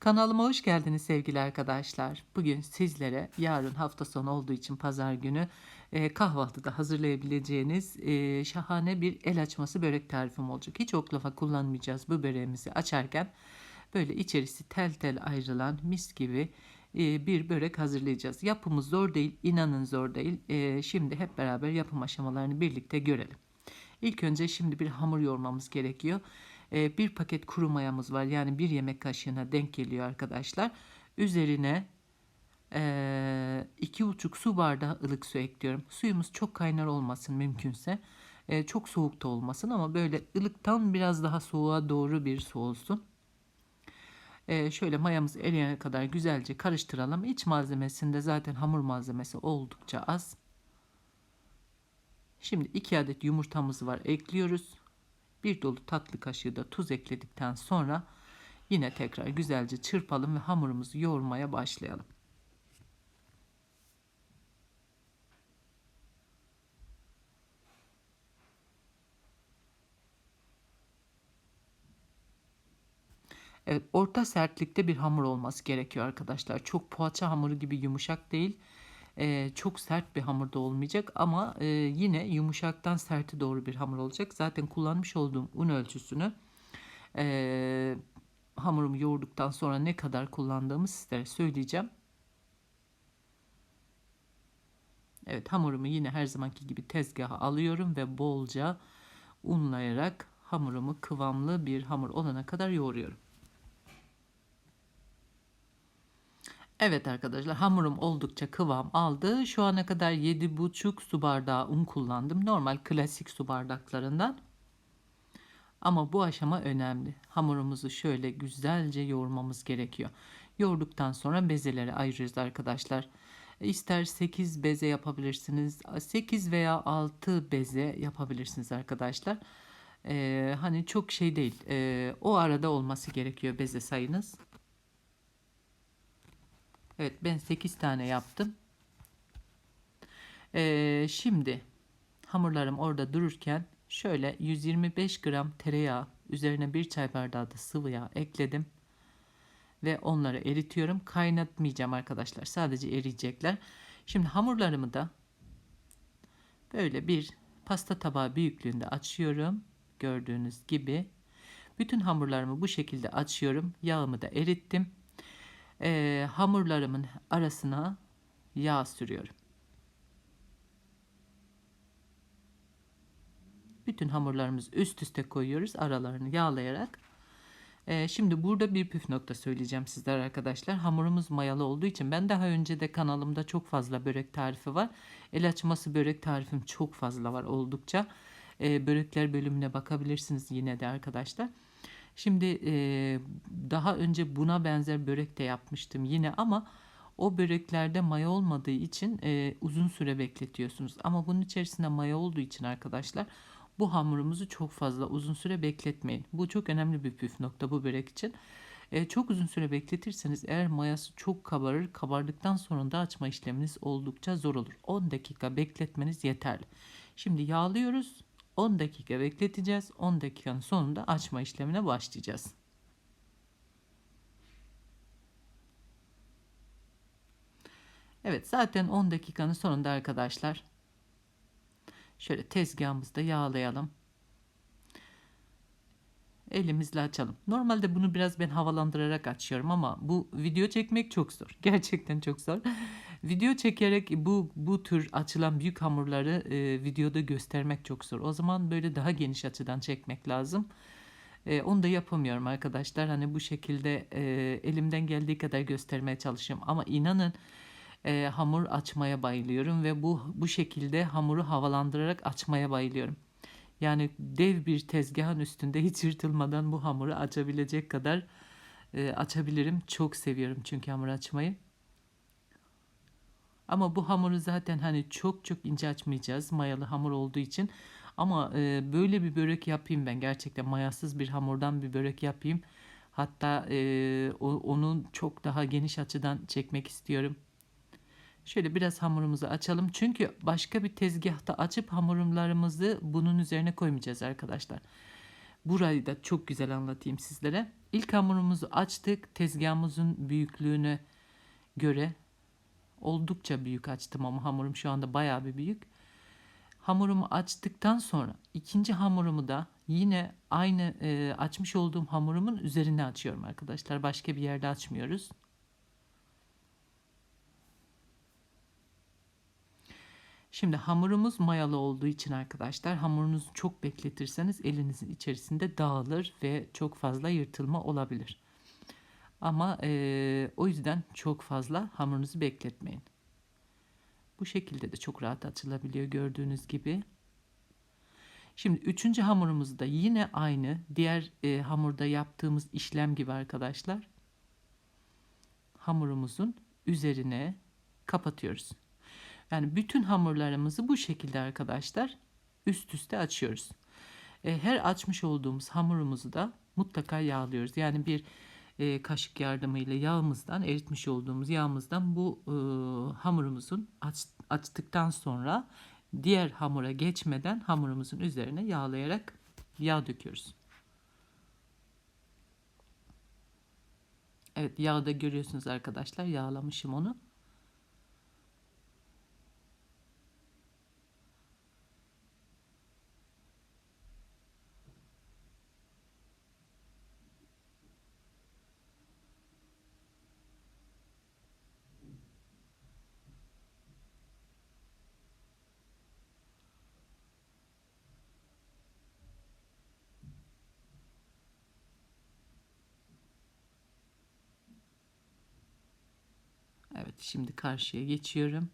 Kanalıma hoş geldiniz sevgili arkadaşlar. Bugün sizlere yarın hafta sonu olduğu için pazar günü e, kahvaltıda hazırlayabileceğiniz e, şahane bir el açması börek tarifim olacak. Hiç oklava kullanmayacağız bu böreğimizi açarken. Böyle içerisi tel tel ayrılan mis gibi e, bir börek hazırlayacağız. Yapımı zor değil, inanın zor değil. E, şimdi hep beraber yapım aşamalarını birlikte görelim. İlk önce şimdi bir hamur yoğurmamız gerekiyor. Ee, bir paket kuru mayamız var. Yani bir yemek kaşığına denk geliyor arkadaşlar. Üzerine e, iki buçuk su bardağı ılık su ekliyorum. Suyumuz çok kaynar olmasın mümkünse. E, çok soğuk da olmasın ama böyle ılıktan biraz daha soğuğa doğru bir su olsun. E, şöyle mayamız eriyene kadar güzelce karıştıralım. İç malzemesinde zaten hamur malzemesi oldukça az. Şimdi 2 adet yumurtamız var ekliyoruz. Bir dolu tatlı kaşığı da tuz ekledikten sonra yine tekrar güzelce çırpalım ve hamurumuzu yoğurmaya başlayalım. Evet, orta sertlikte bir hamur olması gerekiyor arkadaşlar. Çok poğaça hamuru gibi yumuşak değil. Ee, çok sert bir hamur da olmayacak ama e, yine yumuşaktan serti doğru bir hamur olacak. Zaten kullanmış olduğum un ölçüsünü e, hamurumu yoğurduktan sonra ne kadar kullandığımı sizlere söyleyeceğim. Evet hamurumu yine her zamanki gibi tezgaha alıyorum ve bolca unlayarak hamurumu kıvamlı bir hamur olana kadar yoğuruyorum. Evet arkadaşlar hamurum oldukça kıvam aldı. Şu ana kadar 7,5 su bardağı un kullandım. Normal klasik su bardaklarından. Ama bu aşama önemli. Hamurumuzu şöyle güzelce yoğurmamız gerekiyor. Yoğurduktan sonra bezeleri ayırırız arkadaşlar. İster 8 beze yapabilirsiniz. 8 veya 6 beze yapabilirsiniz arkadaşlar. Ee, hani çok şey değil. Ee, o arada olması gerekiyor beze sayınız. Evet ben 8 tane yaptım. Ee, şimdi hamurlarım orada dururken şöyle 125 gram tereyağı üzerine bir çay bardağı da sıvı yağ ekledim. Ve onları eritiyorum. Kaynatmayacağım arkadaşlar. Sadece eriyecekler. Şimdi hamurlarımı da böyle bir pasta tabağı büyüklüğünde açıyorum. Gördüğünüz gibi. Bütün hamurlarımı bu şekilde açıyorum. Yağımı da erittim e, hamurlarımın arasına yağ sürüyorum. Bütün hamurlarımızı üst üste koyuyoruz aralarını yağlayarak. E, şimdi burada bir püf nokta söyleyeceğim sizlere arkadaşlar. Hamurumuz mayalı olduğu için ben daha önce de kanalımda çok fazla börek tarifi var. El açması börek tarifim çok fazla var oldukça. E, börekler bölümüne bakabilirsiniz yine de arkadaşlar. Şimdi e, daha önce buna benzer börek de yapmıştım yine ama o böreklerde maya olmadığı için e, uzun süre bekletiyorsunuz. Ama bunun içerisinde maya olduğu için arkadaşlar bu hamurumuzu çok fazla uzun süre bekletmeyin. Bu çok önemli bir püf nokta bu börek için. E, çok uzun süre bekletirseniz eğer mayası çok kabarır, kabardıktan sonra da açma işleminiz oldukça zor olur. 10 dakika bekletmeniz yeterli. Şimdi yağlıyoruz. 10 dakika bekleteceğiz. 10 dakikanın sonunda açma işlemine başlayacağız. Evet zaten 10 dakikanın sonunda arkadaşlar şöyle tezgahımızda yağlayalım. Elimizle açalım. Normalde bunu biraz ben havalandırarak açıyorum ama bu video çekmek çok zor. Gerçekten çok zor. Video çekerek bu bu tür açılan büyük hamurları e, videoda göstermek çok zor. O zaman böyle daha geniş açıdan çekmek lazım. E, onu da yapamıyorum arkadaşlar. Hani bu şekilde e, elimden geldiği kadar göstermeye çalışıyorum. Ama inanın e, hamur açmaya bayılıyorum ve bu bu şekilde hamuru havalandırarak açmaya bayılıyorum. Yani dev bir tezgahın üstünde hiç yırtılmadan bu hamuru açabilecek kadar e, açabilirim. Çok seviyorum çünkü hamur açmayı. Ama bu hamuru zaten hani çok çok ince açmayacağız mayalı hamur olduğu için. Ama e, böyle bir börek yapayım ben gerçekten mayasız bir hamurdan bir börek yapayım. Hatta e, o, onun çok daha geniş açıdan çekmek istiyorum. Şöyle biraz hamurumuzu açalım. Çünkü başka bir tezgahta açıp hamurlarımızı bunun üzerine koymayacağız arkadaşlar. Burayı da çok güzel anlatayım sizlere. İlk hamurumuzu açtık. Tezgahımızın büyüklüğüne göre oldukça büyük açtım ama hamurum şu anda bayağı bir büyük. Hamurumu açtıktan sonra ikinci hamurumu da yine aynı e, açmış olduğum hamurumun üzerine açıyorum arkadaşlar. Başka bir yerde açmıyoruz. Şimdi hamurumuz mayalı olduğu için arkadaşlar hamurunuzu çok bekletirseniz elinizin içerisinde dağılır ve çok fazla yırtılma olabilir. Ama e, o yüzden çok fazla hamurunuzu bekletmeyin. Bu şekilde de çok rahat açılabiliyor gördüğünüz gibi. Şimdi üçüncü hamurumuz da yine aynı diğer e, hamurda yaptığımız işlem gibi arkadaşlar. Hamurumuzun üzerine kapatıyoruz. Yani bütün hamurlarımızı bu şekilde arkadaşlar üst üste açıyoruz. E, her açmış olduğumuz hamurumuzu da mutlaka yağlıyoruz. Yani bir e, kaşık yardımıyla yağımızdan eritmiş olduğumuz yağımızdan bu e, hamurumuzun aç, açtıktan sonra diğer hamura geçmeden hamurumuzun üzerine yağlayarak yağ döküyoruz. Evet yağda görüyorsunuz arkadaşlar yağlamışım onu. Evet şimdi karşıya geçiyorum.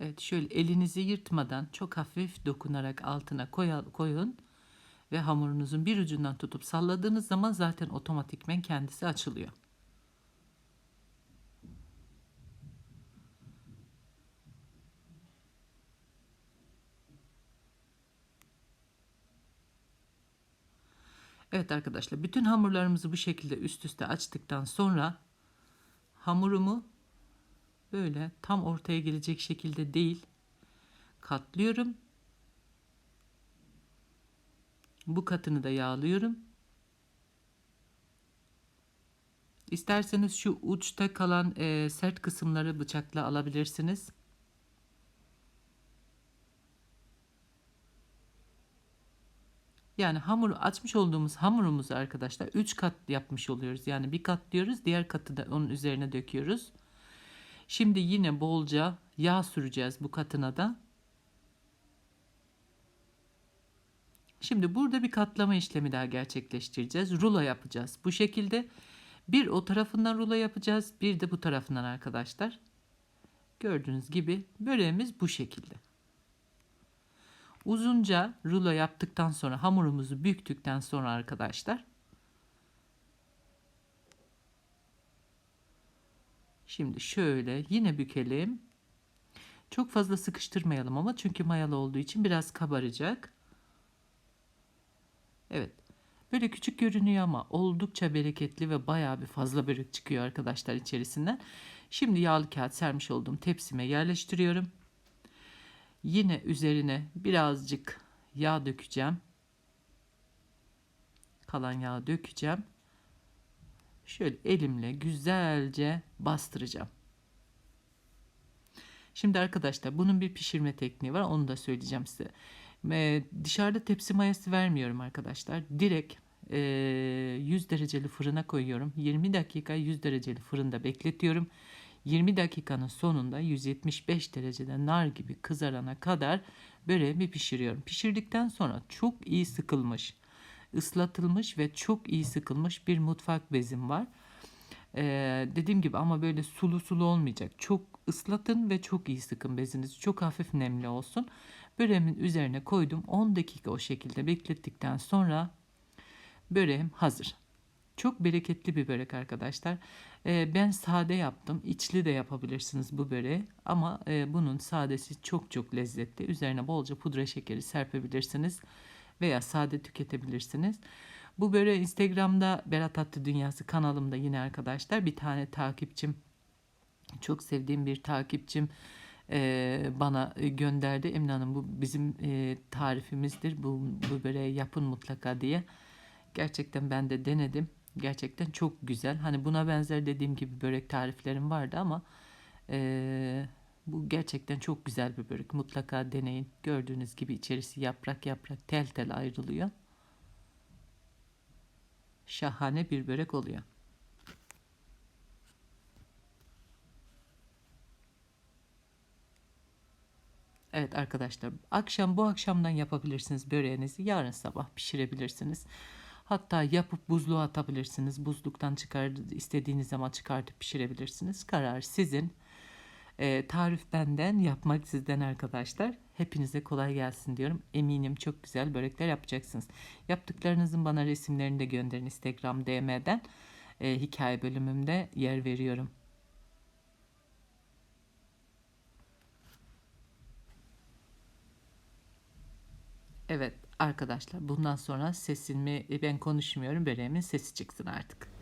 Evet şöyle elinizi yırtmadan çok hafif dokunarak altına koyun ve hamurunuzun bir ucundan tutup salladığınız zaman zaten otomatikmen kendisi açılıyor. Evet arkadaşlar bütün hamurlarımızı bu şekilde üst üste açtıktan sonra hamurumu böyle tam ortaya gelecek şekilde değil katlıyorum. Bu katını da yağlıyorum. İsterseniz şu uçta kalan e, sert kısımları bıçakla alabilirsiniz. Yani hamuru açmış olduğumuz hamurumuzu arkadaşlar 3 kat yapmış oluyoruz. Yani bir kat diyoruz diğer katı da onun üzerine döküyoruz. Şimdi yine bolca yağ süreceğiz bu katına da. Şimdi burada bir katlama işlemi daha gerçekleştireceğiz. Rulo yapacağız. Bu şekilde bir o tarafından rulo yapacağız. Bir de bu tarafından arkadaşlar. Gördüğünüz gibi böreğimiz bu şekilde. Uzunca rulo yaptıktan sonra hamurumuzu büktükten sonra arkadaşlar Şimdi şöyle yine bükelim. Çok fazla sıkıştırmayalım ama çünkü mayalı olduğu için biraz kabaracak. Evet. Böyle küçük görünüyor ama oldukça bereketli ve bayağı bir fazla börek çıkıyor arkadaşlar içerisinden. Şimdi yağlı kağıt sermiş olduğum tepsime yerleştiriyorum. Yine üzerine birazcık yağ dökeceğim. Kalan yağı dökeceğim. Şöyle elimle güzelce bastıracağım. Şimdi arkadaşlar bunun bir pişirme tekniği var. Onu da söyleyeceğim size. Ee, dışarıda tepsi mayası vermiyorum arkadaşlar. Direkt e, 100 dereceli fırına koyuyorum. 20 dakika 100 dereceli fırında bekletiyorum. 20 dakikanın sonunda 175 derecede nar gibi kızarana kadar böreğimi pişiriyorum. Pişirdikten sonra çok iyi sıkılmış, ıslatılmış ve çok iyi sıkılmış bir mutfak bezim var. Ee, dediğim gibi ama böyle sulu sulu olmayacak. Çok ıslatın ve çok iyi sıkın bezinizi. Çok hafif nemli olsun. Böreğimin üzerine koydum. 10 dakika o şekilde beklettikten sonra böreğim hazır. Çok bereketli bir börek arkadaşlar. Ee, ben sade yaptım. İçli de yapabilirsiniz bu böreği. Ama e, bunun sadesi çok çok lezzetli. Üzerine bolca pudra şekeri serpebilirsiniz. Veya sade tüketebilirsiniz. Bu böreği Instagram'da Berat Attı Dünyası kanalımda yine arkadaşlar bir tane takipçim Çok sevdiğim bir takipçim e, bana gönderdi. Emine Hanım bu bizim e, tarifimizdir. Bu, bu böreği yapın mutlaka diye. Gerçekten ben de denedim. Gerçekten çok güzel. Hani buna benzer dediğim gibi börek tariflerim vardı ama e, bu gerçekten çok güzel bir börek. Mutlaka deneyin. Gördüğünüz gibi içerisi yaprak yaprak tel tel ayrılıyor. Şahane bir börek oluyor. Evet arkadaşlar akşam bu akşamdan yapabilirsiniz böreğinizi yarın sabah pişirebilirsiniz. Hatta yapıp buzluğa atabilirsiniz. Buzluktan çıkar istediğiniz zaman çıkartıp pişirebilirsiniz. Karar sizin. Ee, tarif benden, yapmak sizden arkadaşlar. Hepinize kolay gelsin diyorum. Eminim çok güzel börekler yapacaksınız. Yaptıklarınızın bana resimlerini de gönderin Instagram DM'den. Ee, hikaye bölümümde yer veriyorum. Evet arkadaşlar bundan sonra sesimi ben konuşmuyorum böreğimin sesi çıksın artık.